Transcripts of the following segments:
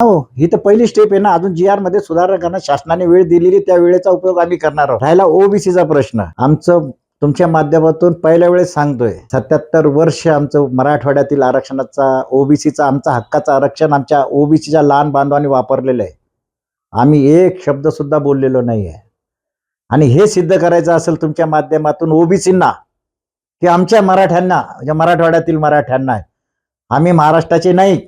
हो ही तर पहिली स्टेप आहे ना. अजून जी आरमध्ये सुधारणा करणं शासनाने वेळ दिलेली त्या वेळेचा उपयोग आम्ही करणार आहोत. राहिला ओबीसीचा प्रश्न. आमचं तुमच्या माध्यमातून पहिल्या वेळेस सांगतोय. सत्याहत्तर वर्ष आमचं मराठवाड्यातील आरक्षणाचा ओबीसीचा आमचा हक्काचं आरक्षण आमच्या ओबीसीच्या लहान बांधवांनी वापरलेलं आहे. आम्ही एक शब्द सुद्धा बोललेलो नाही आहे आणि हे सिद्ध करायचं असेल तुमच्या माध्यमातून ओबीसींना की आमच्या मराठ्यांना म्हणजे मराठवाड्यातील मराठ्यांना आम्ही महाराष्ट्राचे नाही.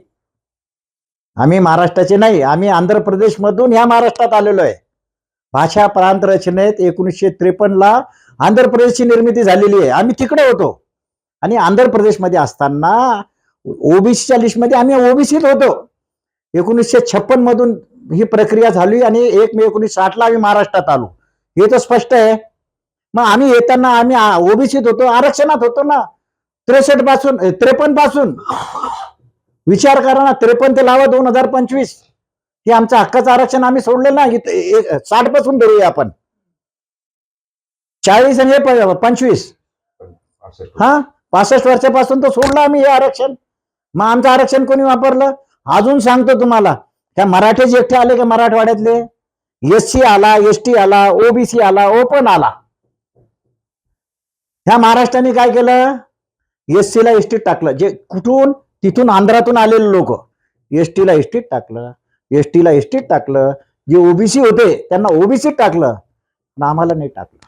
आम्ही महाराष्ट्राचे नाही आम्ही आंध्र प्रदेशमधून ह्या महाराष्ट्रात आलेलो आहे. भाषा प्रांत रचनेत एकोणीसशे त्रेपन्नला आंध्र प्रदेशची निर्मिती झालेली आहे. आम्ही तिकडे होतो. आणि आंध्र प्रदेशमध्ये असताना ओबीसीच्या लिस्टमध्ये आम्ही ओबीसीत होतो. एकोणीसशे छप्पन मधून ही प्रक्रिया झाली आणि एक मे एकोणीसशे साठला आम्ही महाराष्ट्रात आलो. हे तर स्पष्ट आहे. मग आम्ही येताना आम्ही ओबीसीत होतो आरक्षणात होतो ना. त्रेसष्टपासून त्रेपन्नपासून. विचार करा ना त्रेपन्न ते लावा दोन हजार पंचवीस. हे आमचं हक्काचं आरक्षण आम्ही सोडलं ना साठपासून धरूया आपण. चाळीस आणि हे पंचवीस. हा? पासष्ट वर्षापासून तर सोडलं आम्ही हे आरक्षण. मग आमचं आरक्षण कोणी वापरलं? अजून सांगतो तुम्हाला. त्या मराठे जे एकटे आले का मराठवाड्यातले? एस सी आला एस टी आला ओबीसी आला ओपन आला. ह्या महाराष्ट्राने काय केलं? एस सी ला एस टीत टाकलं. जे कुठून? तिथून आंध्रातून आलेले लोक. एस टीला एसटीत टाकलं एस टीला एस टीत टाकलं. जे ओबीसी होते त्यांना ओबीसीत टाकलं पण आम्हाला नाही टाकलं.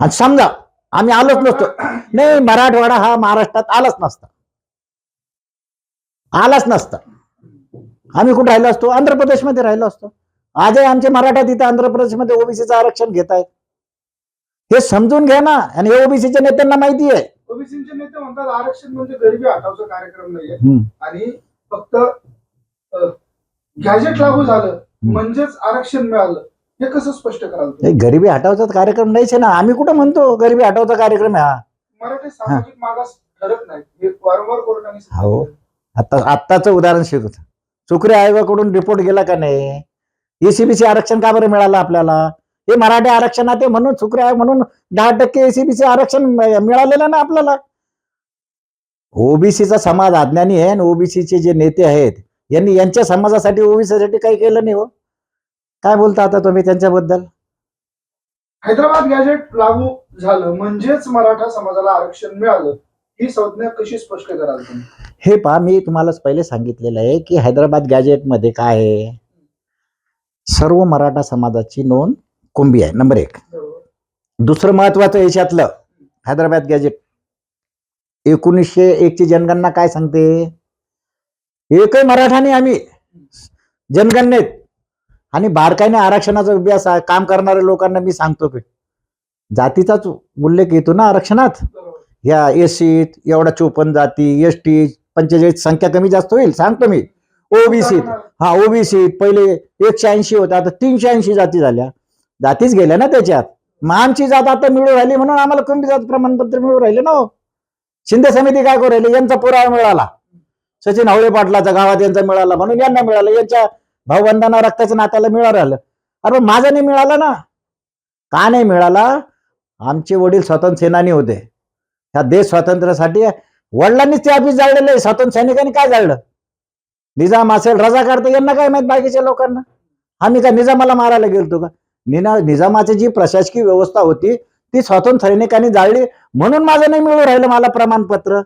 आणि समजा आम्ही आलोच नसतो. नाही मराठवाडा हा महाराष्ट्रात आलाच नसता. आलाच नसता. आम्ही कुठे राहिलो असतो? आंध्र प्रदेशमध्ये राहिलो असतो. आजही आमचे मराठा तिथे आंध्र प्रदेशमध्ये ओबीसीचं आरक्षण घेत आहेत हे समजून घ्या ना. आणि हे ओबीसीच्या नेत्यांना माहिती आहे. ओबीसीचे नेते म्हणतात आरक्षण म्हणजे गरिबी हटावचा कार्यक्रम नाहीये. आणि फक्त गॅजेट लागू झालं म्हणजेच आरक्षण मिळालं. हे कसं स्पष्ट कराल गरिबी हटावचा कार्यक्रम नाहीच आहे ना. आम्ही कुठं म्हणतो गरिबी हटावचा कार्यक्रम आहे हा? मराठी सामाजिक मागास ठरत नाही हे वारंवार कोर्टाने हो. आता आत्ताचं उदाहरण शिकवत. सुक्रिया आयोगाकडून रिपोर्ट गेला का नाही? एसीबीसी आरक्षण का बरं मिळालं आपल्याला? हे मराठी आरक्षणात आहे म्हणून सुक्रिया आयोग म्हणून दहा टक्के एसीबीसी आरक्षण मिळ- मिळालेलं ना आपल्याला. ओबीसीचा समाज अज्ञानी आहे आणि ओबीसीचे जे नेते आहेत यांनी यांच्या समाजासाठी ओबीसीसाठी काही केलं नाही हो. काय बोलता आता तुम्ही त्यांच्याबद्दल? हैदराबाद गॅजेट लागू झालं म्हणजेच मराठा समाजाला आरक्षण मिळालं ही संज्ञा कशी स्पष्ट कराल तुम्ही? हे पहा मी तुम्हाला पहिले सांगितलेलं आहे की हैदराबाद गॅजेटमध्ये काय आहे? सर्व मराठा समाजाची नोंद कुंभी आहे नंबर एक. दुसरं महत्वाचं याच्यातलं हैदराबाद गॅजेट एकोणीसशे एकची जनगणना काय सांगते? एकही मराठाने आम्ही जनगणनेत आणि बारकाईने आरक्षणाचा अभ्यास काम करणाऱ्या लोकांना मी सांगतो की जातीचाच उल्लेख येतो ना आरक्षणात? या एसीत एवढा चोपन्न जाती एस टी पंचेचाळीस संख्या कमी जास्त होईल सांगतो मी. ओबीसीत. हा. ओबीसी पहिले एकशे ऐंशी होत्या आता तीनशे ऐंशी जाती झाल्या. जातीच गेल्या ना त्याच्यात. मग आमची जात आता मिळू राहिली म्हणून आम्हाला कुणबी जात प्रमाणपत्र मिळू राहिले ना हो? शिंदे समिती काय करू राहिली? यांचा पुरावा मिळाला. सचिन हवळे पाटलाचा गावात यांचा मिळाला म्हणून यांना मिळालं. यांच्या भाऊबंधांना रक्ताच्या नात्याला मिळालं राहिलं. अरे मग माझा नाही मिळाला ना. का नाही मिळाला? आमचे वडील स्वतंत्र सेनानी होते. ह्या देश स्वातंत्र्यासाठी वडिलांनीच ते ऑफिस जाळलेलं स्वातंत्र्य सैनिकांनी काय जाळलं? निजाम असेल रजा करते यांना काय माहीत बाकीच्या लोकांना? आम्ही काय निजामाला मारायला गेलतो का? निना निजामाची जी प्रशासकीय व्यवस्था होती ती स्वातंत्र्य सैनिकांनी जाळली. म्हणून माझं नाही मिळू राहिलं मला प्रमाणपत्र.